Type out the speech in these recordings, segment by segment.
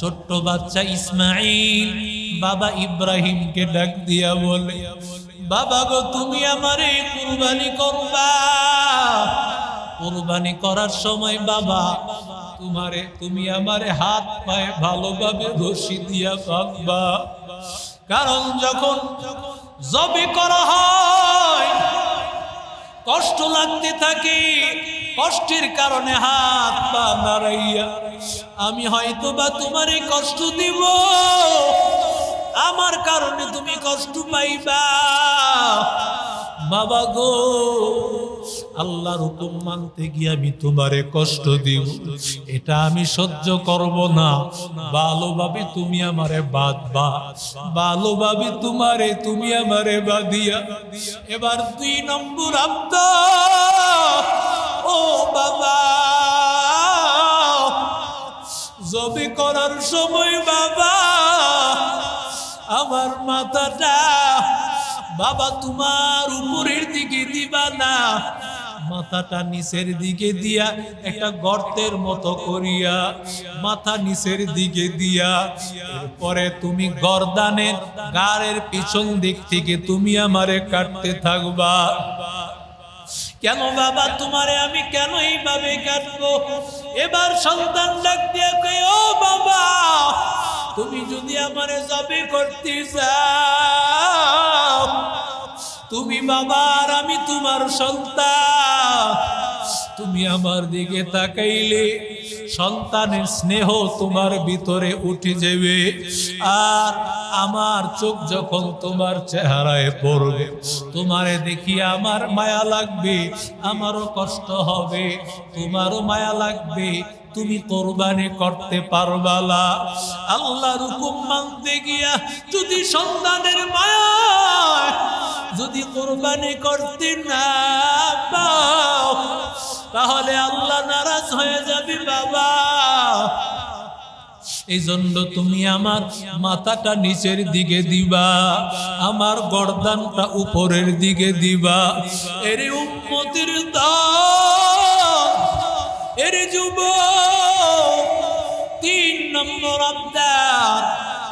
ছোট্ট বাচ্চা ইসমাইল বাবা ইব্রাহিমকে ডাক দিয়া বলে, বাবা গো, তুমি আমারে কুরবানি করবা। কুরবানি করার সময় বাবা, তোমারে, তুমি আমারে হাত পায়ে ভালোভাবে রশি দিয়া বাঁধবা। কারণ যখন জবে করা হয়, কষ্ট লাগতে থাকে, কষ্টের কারণে হাত পা নাড়াইয়া আমি হয়তো বা তোমারে কষ্ট দিব। আমার কারণে তুমি কষ্ট পাইবা। বাবা গো, আল্লাহর হুকুম মানতে গিয়ে আমি তোমারে কষ্ট দিব। এটা আমি সহ্য করব না। ভালোভাবে তুমি আমারে বাদ বাঁধবা। ভালোভাবে তোমারে তুমি আমারে বাঁধিয়া এবার দুই নম্বর আব্দ। ও বাবা জবে করার সময় বাবা, আমার মাথাটা, বাবা তোমার উপরের দিকে দিবা না, মাথাটা নিচের দিকে দিয়া একটা গর্তের মতো করিয়া, মাথা নিচের দিকে দিয়া পরে তুমি গর্দানের গাড়ের পিছন দিক থেকে তুমি আমারে কাটতে থাকবা। কেন বাবা, তোমারে আমি কেন এইভাবে কাটবো এবার সন্তান ডাক দিয়ে ও বাবা, তুমি যদি আমারে জবে করতে চাও, তুমি বাবার আমি তোমার সন্তান। তুমি আমার দিকে তাকাইলে সন্তানের স্নেহ তোমার ভিতরে উঠে যাবে। আর আমার চোখ যখন তোমার চেহারায় পড়বে, তোমারে দেখি আমার মায়া লাগবে, আমারও কষ্ট হবে, তোমারও মায়া লাগবে, তুমি কোরবানি করতে পারবালা। আল্লাহর হুকুম মানতে গিয়া যদি সন্তানের মায়া, যদি কোরবানি করতে না পাও তাহলে আল্লাহ নারাজ হয়ে যাবে বাবা। এই জন্য তুমি আমার মাথাটা নিচের দিকে দিবা, আমার গর্দানটা উপরের দিকে দিবা। এর উম্মতির দান, এর যুব তিন নম্বর আবদার।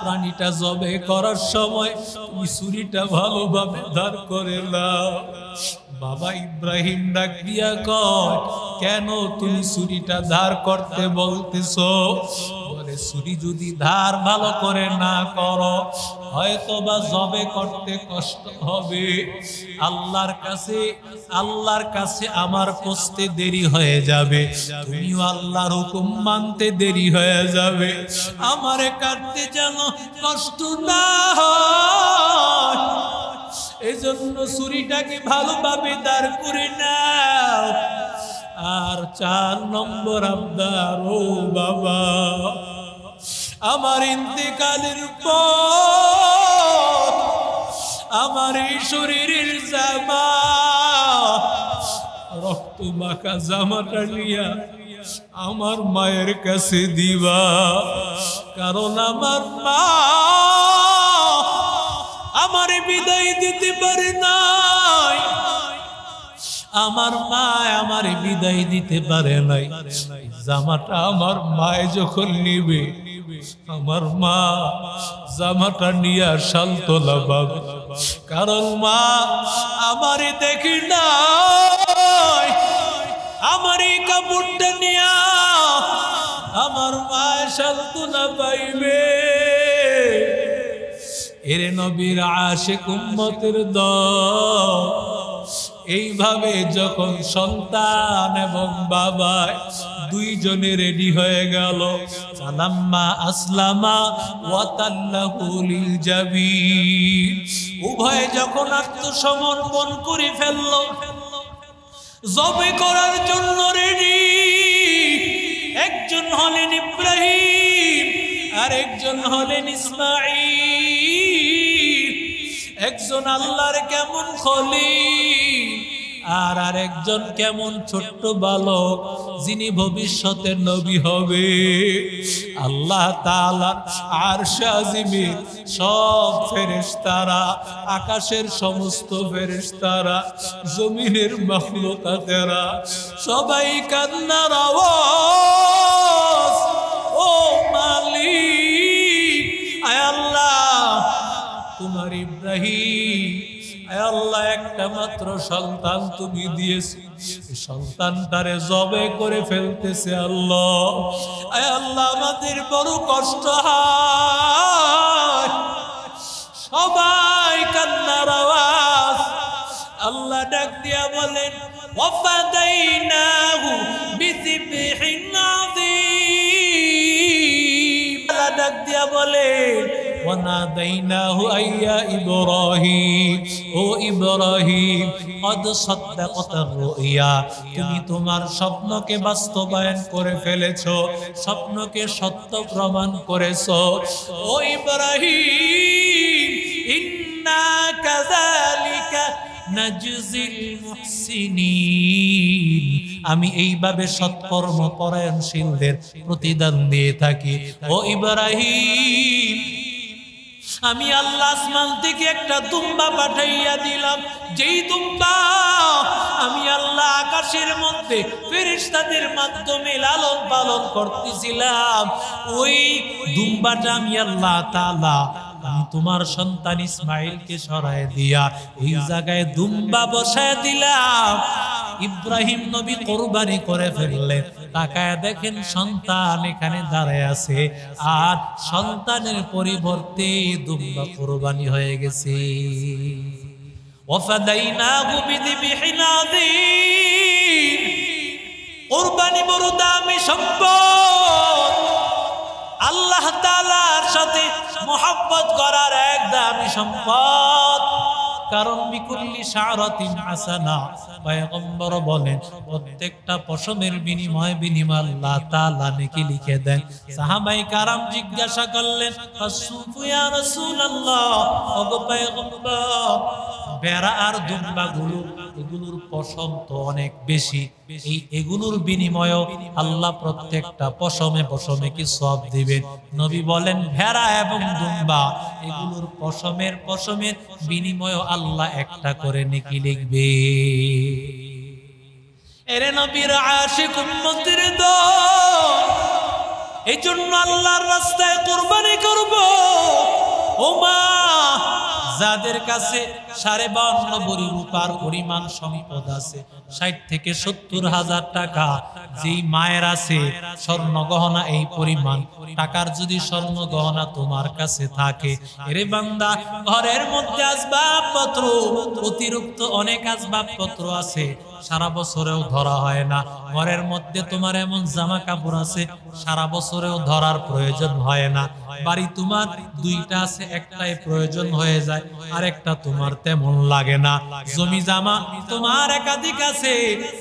প্রাণীটা জবে করার সময় তুমি ছুরিটা ভালোভাবে ধার করে নাও। বাবা ইব্রাহিম ডাক দিয়া কয়, কেন তুমি ছুরিটা ধার করতে বলতেছ? বলে, ছুরি যদি ধার ভালো করে না করো হয়তো বা জবে করতে কষ্ট হবে। আল্লাহর কাছে আল্লাহর কাছে আমার পৌঁছতে দেরি হয়ে যাবে। তুমিও আল্লাহর হুকুম মানতে দেরি হয়ে যাবে। আমারে কাটতে যেন কষ্ট না হয়। এই জন্য ছুরিটাকে ভালোভাবে দাঁড় করে নাও। আর চার নম্বর আবদার, ও বাবা, আমার ইন্তেকালের পর আমার এই শরীরের জামা, রক্ত মাখা জামাটা নিয়া আমার মায়ের কাছে দিবা। কারণ আমার মা আমারে বিদায় দিতে পারে নাই। আমার মা আমারে বিদায় দিতে পারে নাই। জামাটা আমার মায় যখন নিবে, আমার মা জামাটা নিয়ে শান্তলা পাবে। কারণ মা আমারে দেখি না আমার এই কাপড়টা নিয়া আমার মায় শান্তনা পাইবে। এরে নবীর আশেক কুম্মতের দ এইভাবে যখন সন্তান এবং বাবা দুইজনে রেডি হয়ে গেল সালাম্মা আসলামা ওয়াতাল্লাহু লিল জাবিন। উভয়ে যখন আত্মসমর্পণ করে ফেলল, জবে করার জন্য রেডি। একজন হলেন ইব্রাহিম আর একজন হলেন ইসমাইল একজন আল্লাহর কেমন খলি আর আর একজন কেমন ছোট্ট বালক যিনি ভবিষ্যতের নবী হবে। আল্লাহ আর সব ফেরেশতারা, আকাশের সমস্ত ফেরেশতারা, জমিনের মাখলুকাতেরা, সবাই কান্নার আওয়াজ ইব্রাহিম। আয় আল্লাহ, একটা মাত্র সন্তান তুমি দিয়েছি। সন্তানটারে জবে করে ফেলতেছে আল্লাহ। আল্লাহ, আমাদের বড় কষ্ট হয়। সবাই কান্নার আওয়াজ। আল্লাহ ডাক দিয়া বলেন বিযিবহিন আযীম। আল্লাহ ডাক দিয়া বলেন وناديناه أي يا إبراهيم ও ইব্রাহিম قد صدقت الرؤيا তুমি তোমার স্বপ্নকে বাস্তবায়ন করে ফেলেছো স্বপ্নকে সত্য প্রমাণ করেছো ও ইব্রাহিম ইন্না কাযালিকা নাজজিল মুহসিনিন আমি এইভাবে সৎকর্ম পরায়ণশীলদের প্রতিদান দিয়ে থাকি ও ইব্রাহিম আমি আল্লাহ আসমান থেকে একটা দুম্বা পাঠাইয়া দিলাম। যেই দুম্বা আমি আল্লাহ আকাশের মধ্যে ফেরেশতাদের মাধ্যমে লালন পালন করতেছিলাম, ওই দুম্বাটা আমি আল্লাহ তালা তোমার সন্তান ইসমাইলকে সরায় দিয়া ওই জায়গায় দুম্বা বসায় দিলাম। ইব্রাহিম নবী কোরবানি করে ফেললেন তাকায় দেখেন সন্তান এখানে দাঁড়ায় আছে। আর সন্তানের পরিবর্তে দুম্বা কোরবানি হয়ে গেছে। ওয়াফাদাইনাহু বিযিবহিন আযীম। কোরবানি বড় দামি সম্পদ। আল্লাহ তাআলার সাথে মোহাব্বত করার এক দামি সম্পদ। কারণ বিকুল্লি শারাতিন হাসানা। পয়গম্বর বলেন, প্রত্যেকটা পশমের বিনিময় বিনিময় আল্লাহ তাআলা নেকি লিখে দেন। সাহাবাই কারাম জিজ্ঞাসা করলেন আসুফু ইয়া রাসূলুল্লাহ? ওগো পয়গম্বর, বেড়া আর দুম্বা গুলো এগুলোর পশম তো অনেক বেশি। এই এগুলোর বিনিময় আল্লাহ প্রত্যেকটা পশমে পশমে কি সব দিবেন? নবী বলেন, ভেড়া এবং দুম্বা এগুলোর পশমের পশমের বিনিময় আল্লাহ একটা করে নেকি লিখবে। এরে নবীর আশিক উন্মতির এই জন্য আল্লাহর রাস্তায় কোরবানি করব। ও মা যাদের কাছে সাড়ে বান্ন বড়ি রূপার পরিমাণ সম্পদ আছে ষাট থেকে সত্তর হাজার টাকা যেই মায়ের আছে স্বর্ণ গহনা এই পরিমাণ। টাকার যদি স্বর্ণ গহনা তোমার কাছে থাকে, এরে বান্দা, ঘরের মধ্যে আসবাবপত্র, অতিরিক্ত অনেক আসবাবপত্র আছে, সারা বছরেও ধরা হয় না। ঘরের মধ্যে তোমার এমন জামা কাপড় আছে, সারা বছরেও ধরার প্রয়োজন হয় না। বাড়ি তোমার দুইটা আছে, একটাই প্রয়োজন হয়ে যায় আর একটা তোমার তেমন লাগে না। জমি জামা তোমার একাধিক আছে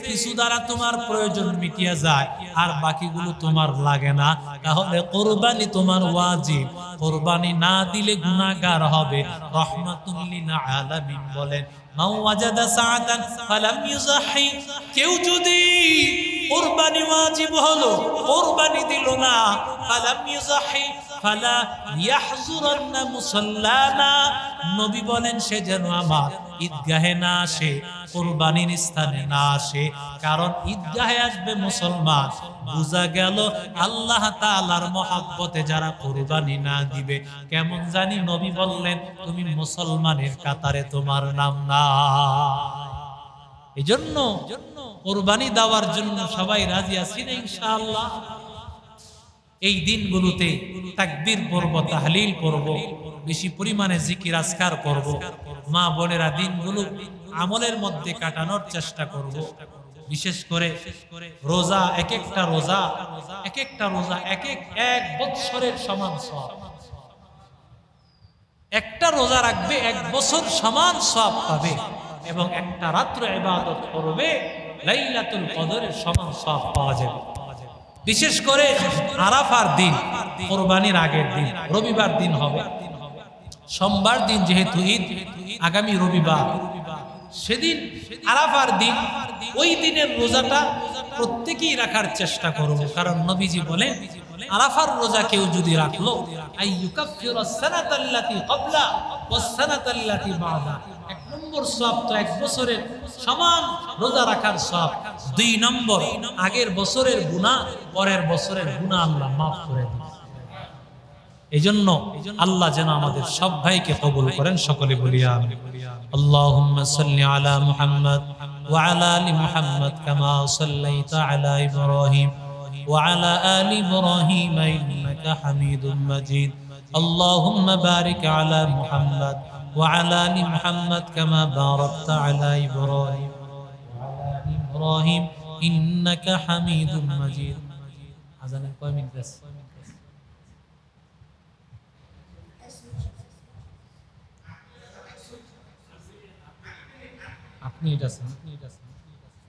কিছু দ্বারা তোমার প্রয়োজন মিটিয়ে যায়, আর বাকিগুলো তোমার লাগে না। তাহলে কোরবানি তোমার ওয়াজিব। কোরবানি না দিলে গুনাহগার হবে। রহমাতুল্লিল আলামিন বলেন কেউ যদি কোরবানি ওয়াজিব হলো, কোরবানি দিল না ফালা নবী বলেন, সে যেন আমার ঈদগাহে না আসে, কোরবানির স্থানে না আসে। কারণ ঈদগাহে আসবে মুসলমান। বোঝা গেল আল্লাহ তাআলার মহাব্বতে যারা কোরবানি না দিবে, কেমন জানি নবী বললেন, তুমি মুসলমানের কাতারে তোমার নাম না। এই জন্য কোরবানি দেওয়ার জন্য সবাই রাজি আছি না ইনশাআল্লাহ। এই দিনগুলোতে তাকবীর পড়ব, তাহলিল পড়ব। বেশি পরিমাণে জিকির আজকার করব। মা বোনেরা দিনগুলো আমলের মধ্যে কাটানোর চেষ্টা করব। বিশেষ করে রোজা এক একটা রোজা এক একটা রোজা এক এক এক বৎসরের সমান সব। একটা রোজা রাখবে, এক বছর সমান সব পাবে এবং একটা রাত্র ইবাদত করবে, লাইলাতুল কদরের সমান সব পাওয়া যাবে। বিশেষ করে আরাফার দিন, কোরবানির আগের দিন, রবিবার দিন হবে। সোমবার দিন যেহেতু ঈদ, আগামী রবিবার। সেদিন আরাফার দিন, ওই দিনের রোজাটা প্রত্যেকেই রাখার চেষ্টা করব। কারণ নবীজি বলে আরাফার রোজা কেউ যদি রাখল এক নম্বর সব তো এক বছরের সমান রোজা রাখার সব দুই নম্বর, আগের বছরের গুনাহ, পরের বছরের গুনাহ আল্লাহ মাফ করে দেন। এই জন্য আল্লাহ যেন আমাদের সব ভাইকে কবুল করেন, সকলে বলিয়া আল্লাহুম্মা সাল্লি আলা মুহাম্মদ ওয়া আলা আলি মুহাম্মদ কামা সাল্লাইতা আলা ইব্রাহিম ওয়া আলা আলি ইন্নাকা হামিদুম মাজিদ।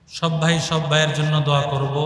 সব ভাই সব ভাইয়ের জন্য দোয়া করব।